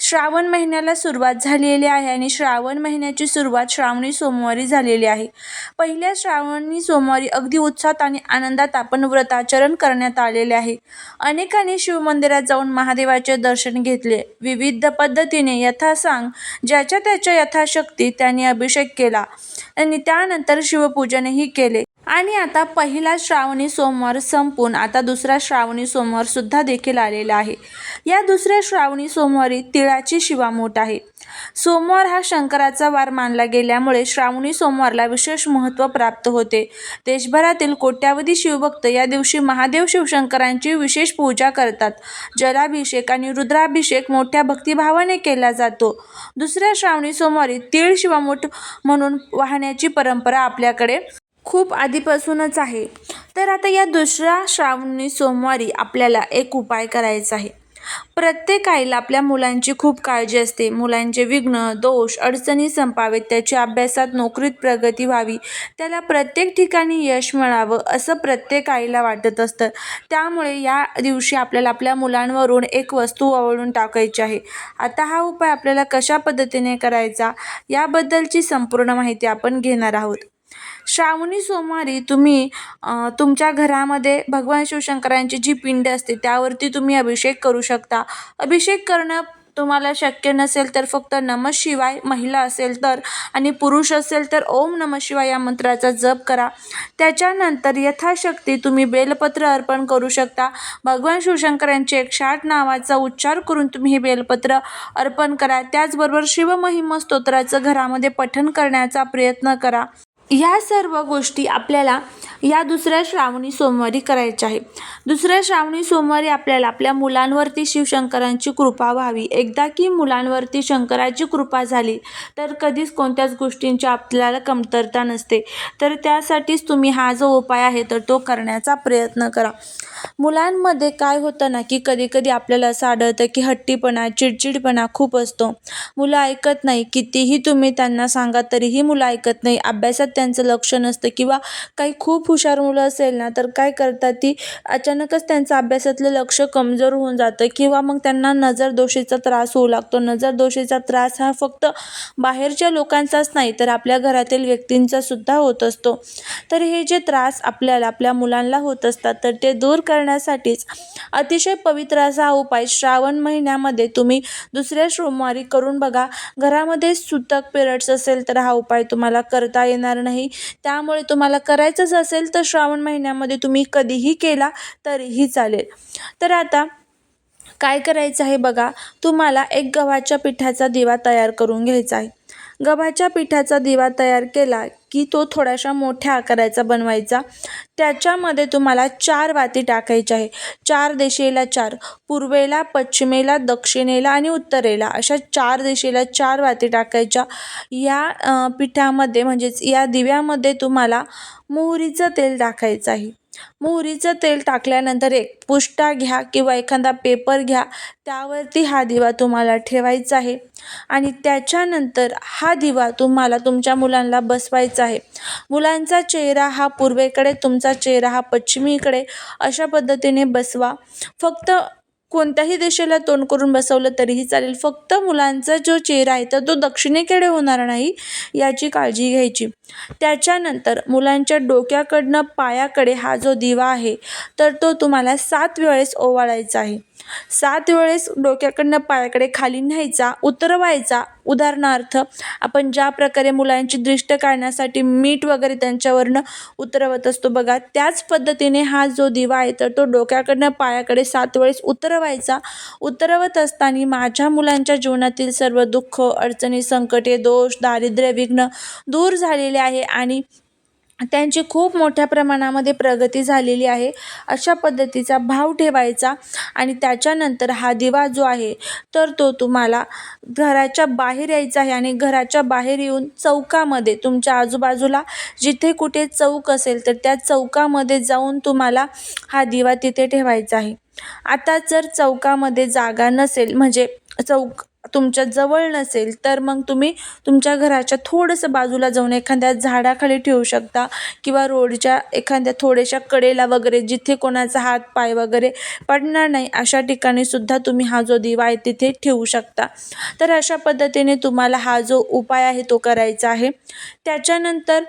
श्रावण महिन्याला सुरुवात झालेली आहे आणि श्रावण महिन्याची सुरुवात श्रावणी सोमवारी झालेली आहे. पहिल्या श्रावणी सोमवारी अगदी उत्साहात आणि आनंदात आपण व्रताचरण करण्यात आलेले आहे. अनेकांनी शिवमंदिरात जाऊन महादेवाचे दर्शन घेतले. विविध पद्धतीने यथासांग ज्याच्या त्याच्या यथाशक्ती त्यांनी अभिषेक केला आणि त्यानंतर शिवपूजनही केले. आणि आता पहिला श्रावणी सोमवार संपून आता दुसरा श्रावणी सोमवार सुद्धा देखील आलेला आहे. या दुसऱ्या श्रावणी सोमवारी तिळाची शिवामोठ आहे. सोमवार हा शंकराचा वार मानला गेल्यामुळे श्रावणी सोमवारला विशेष महत्त्व प्राप्त होते. देशभरातील कोट्यावधी शिवभक्त या दिवशी महादेव शिवशंकरांची विशेष पूजा करतात. जलाभिषेक आणि रुद्राभिषेक मोठ्या भक्तिभावाने केला जातो. दुसऱ्या श्रावणी सोमवारी तीळ शिवामोठ म्हणून वाहण्याची परंपरा आपल्याकडे खूप आधीपासूनच आहे. तर आता या दुसऱ्या श्रावणी सोमवारी आपल्याला एक उपाय करायचा आहे. प्रत्येक आईला आपल्या मुलांची खूप काळजी असते. मुलांचे विघ्न दोष अडचणी संपावेत. त्याची अभ्यासात नोकरीत प्रगती व्हावी. त्याला प्रत्येक ठिकाणी यश मिळावं असं प्रत्येक आईला वाटत असतं. त्यामुळे या दिवशी आपल्याला आपल्या मुलांवरून एक वस्तू ओवळून टाकायची आहे. आता हा उपाय आपल्याला कशा पद्धतीने करायचा? याबद्दलची संपूर्ण माहिती आपण घेणार आहोत. श्रावणी सोमवारी तुम्ही तुमच्या घरामध्ये भगवान शिवशंकरांची जी पिंड असते त्यावरती तुम्ही अभिषेक करू शकता. अभिषेक करणं तुम्हाला शक्य नसेल तर फक्त नम शिवाय महिला असेल तर आणि पुरुष असेल तर ओम नम शिवाय या मंत्राचा जप करा. त्याच्यानंतर यथाशक्ती तुम्ही बेलपत्र अर्पण करू शकता. भगवान शिवशंकरांचे एकशे आठ नावाचा उच्चार करून तुम्ही हे बेलपत्र अर्पण करा. त्याचबरोबर शिवमहिमा स्तोत्राचं घरामध्ये पठण करण्याचा प्रयत्न करा. ह्या सर्व गोष्टी आपल्याला या दुसऱ्या श्रावणी सोमवारी करायच्या आहे दुसऱ्या श्रावणी सोमवारी आपल्याला आपल्या मुलांवरती शिवशंकरांची कृपा व्हावी. एकदा की मुलांवरती शंकराची कृपा झाली तर कधीच कोणत्याच गोष्टींची आपल्याला कमतरता नसते. तर त्यासाठीच तुम्ही हा जो उपाय आहे तर तो करण्याचा प्रयत्न करा. मुलांमध्ये काय होतं ना की कधीकधी आपल्याला असं आढळतं की हट्टीपणा चिडचिडपणा खूप असतो. मुलं ऐकत नाही. कितीही तुम्ही त्यांना सांगा तरीही मुलं ऐकत नाही. अभ्यासात त्यांचं लक्ष नसतं किंवा काही खूप हुशार मुलं असेल ना तर काय करतात ती? अचानकच त्यांचं अभ्यासातलं लक्ष कमजोर होऊन जातं किंवा मग त्यांना नजरदोषीचा त्रास होऊ लागतो. नजरदोषीचा त्रास हा फक्त बाहेरच्या लोकांचाच नाही तर आपल्या घरातील व्यक्तींचा सुद्धा होत असतो. तर हे जे त्रास आपल्याला आपल्या मुलांना होत असतात तर ते दूर करण्यासाठीच अतिशय पवित्र असा हा उपाय श्रावण महिन्यामध्ये तुम्ही दुसऱ्या सोमवारी करून बघा. घरामध्ये सुतक पिरियड्स असेल तर हा उपाय तुम्हाला करता येणार नाही. नाही. त्यामुळे तुम्हाला करायचंच असेल तर श्रावण महिन्यामध्ये तुम्ही कधीही केला तरीही चालेल. तर आता काय करायचं आहे बघा. तुम्हाला एक गव्हाच्या पिठाचा दिवा तयार करून घ्यायचा आहे. गव्हाच्या पिठाचा दिवा तयार केला की तो थोड्याशा मोठ्या आकाराचा बनवायचा. त्याच्यामध्ये तुम्हाला चार वाती टाकायच्या आहे. चार दिशेला चार पूर्वेला पश्चिमेला दक्षिणेला आणि उत्तरेला अशा चार दिशेला चार वाती टाकायच्या. या पिठामध्ये म्हणजेच या दिव्यामध्ये तुम्हाला मोहरीचं तेल टाकायचं आहे. मोहरीचं तेल टाकल्यानंतर एक पुष्टा घ्या किंवा एखादा पेपर घ्या त्यावरती हा दिवा तुम्हाला ठेवायचा आहे. आणि त्याच्यानंतर हा दिवा तुम्हाला तुमच्या मुलांना बसवायचा आहे. मुलांचा चेहरा हा पूर्वेकडे तुमचा चेहरा हा पश्चिमेकडे अशा पद्धतीने बसवा. फक्त कोणत्याही देशाला तोंड करून बसवलं तरीही चालेल. फक्त मुलांचा जो चेहरा आहे तर तो दक्षिणेकडे होणार नाही याची काळजी घ्यायची. त्याच्यानंतर मुलांच्या डोक्याकडनं पायाकडे हा जो दिवा आहे तर तो तुम्हाला सात वेळेस ओवाळायचा आहे. सात वेळेस डोक्याकडनं पायाकडे खाली न्यायचा उतरवायचा उदाहरणार्थ आपण ज्या प्रकारे मुलांची दृष्ट काढण्यासाठी मीठ वगैरे त्यांच्यावरनं उतरवत असतो बघा त्याच पद्धतीने हा जो दिवा आहे तर तो डोक्याकडनं पायाकडे सात वेळेस उतरवायचा. उतरवत असताना माझ्या मुलांच्या जीवनातील सर्व दुःख अडचणी संकटे दोष दारिद्र्य विघ्न दूर झालेले आहे आणि त्यांची खूप मोठ्या प्रमाणामध्ये प्रगती झालेली आहे. अशा पद्धतीचा भाव ठेवायचा आणि त्याच्यानंतर हा दिवा जो आहे तर तो तुम्हाला घराच्या बाहेर यायचा आहे आणि घराच्या बाहेर येऊन चौकामध्ये तुमच्या आजूबाजूला जिथे कुठे चौक असेल तर त्या चौकामध्ये जाऊन तुम्हाला हा दिवा तिथे ठेवायचा आहे. आता जर चौकामध्ये जागा नसेल म्हणजे चौक तुमच्या जवळ नसेल तर मग तुम्ही तुमच्या घराच्या थोडंसं बाजूला जाऊन एखाद्या झाडाखाली ठेवू शकता किंवा रोडच्या एखाद्या थोड्याशा कडेला वगैरे जिथे कोणाचा हात पाय वगैरे पडणार नाही अशा ठिकाणी सुद्धा तुम्ही हा जो दिवा आहे तिथे ठेवू शकता. तर अशा पद्धतीने तुम्हाला हा जो उपाय आहे तो करायचा आहे. त्याच्यानंतर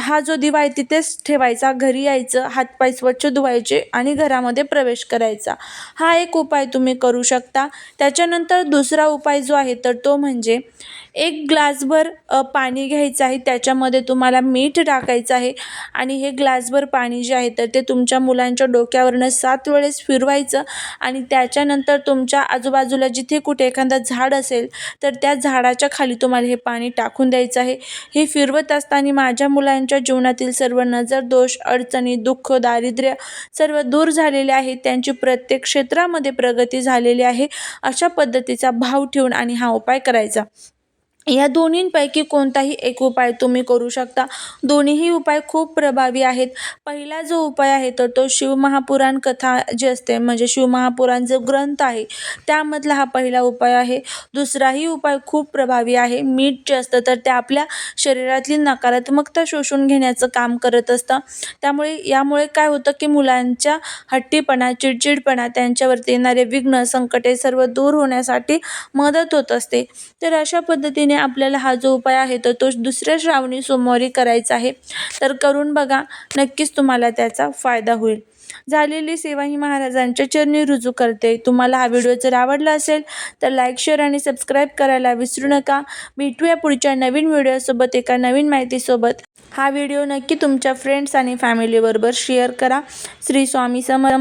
हा जो दिवा आहे तिथेच ठेवायचा घरी यायचं हातपाय स्वच्छ धुवायचे आणि घरामध्ये प्रवेश करायचा. हा एक उपाय तुम्ही करू शकता. त्याच्यानंतर दुसरा उपाय जो आहे तर तो म्हणजे एक ग्लासभर पाणी घ्यायचं आहे. त्याच्यामध्ये तुम्हाला मीठ टाकायचं आहे. आणि हे ग्लासभर पाणी जे आहे तर ते तुमच्या मुलांच्या डोक्यावरनं सात वेळेस फिरवायचं. आणि त्याच्यानंतर तुमच्या आजूबाजूला जिथे कुठे एखादा झाड असेल तर त्या झाडाच्या खाली तुम्हाला हे पाणी टाकून द्यायचं आहे. हे फिरवत असताना माझ्या मुलांच्या जीवनातील सर्व नजर दोष अडचणी दुःख दारिद्र्य सर्व दूर झालेले आहे. त्यांची प्रत्येक क्षेत्रामध्ये प्रगती झालेली आहे. अशा पद्धतीचा भाव ठेवून आणि हा उपाय करायचा. या दोन्हींपैकी कोणताही एक उपाय तुम्ही करू शकता. दोन्हीही उपाय खूप प्रभावी आहेत. पहिला जो उपाय आहे तर तो शिवमहापुराण कथा जी असते म्हणजे शिवमहापुराण जो ग्रंथ आहे त्यामधला हा पहिला उपाय आहे. दुसराही उपाय खूप प्रभावी आहे. मीठ जे असतं तर ते आपल्या शरीरातली नकारात्मकता शोषून घेण्याचं काम करत असतं. त्यामुळे यामुळे काय होतं की मुलांच्या हट्टीपणा चिडचिडपणा त्यांच्यावरती येणारे विघ्न संकटे सर्व दूर होण्यासाठी मदत होत असते. तर अशा पद्धतीने आपल्याला हा जो उपाय आहे तर तो दुसऱ्या श्रावणी सोमवारी करायचा आहे. तर करून बघा नक्कीच तुम्हाला त्याचा फायदा होईल. झालेली सेवा ही महाराजांच्या चरणी रुजू करते. तुम्हाला हा व्हिडिओ जर आवडला असेल तर लाईक शेअर आणि सबस्क्राईब करायला विसरू नका. भेटूया पुढच्या नवीन व्हिडिओसोबत एका नवीन माहितीसोबत हा व्हिडिओ नक्की तुमच्या फ्रेंड्स आणि फॅमिलीबरोबर शेअर करा. श्री स्वामी समर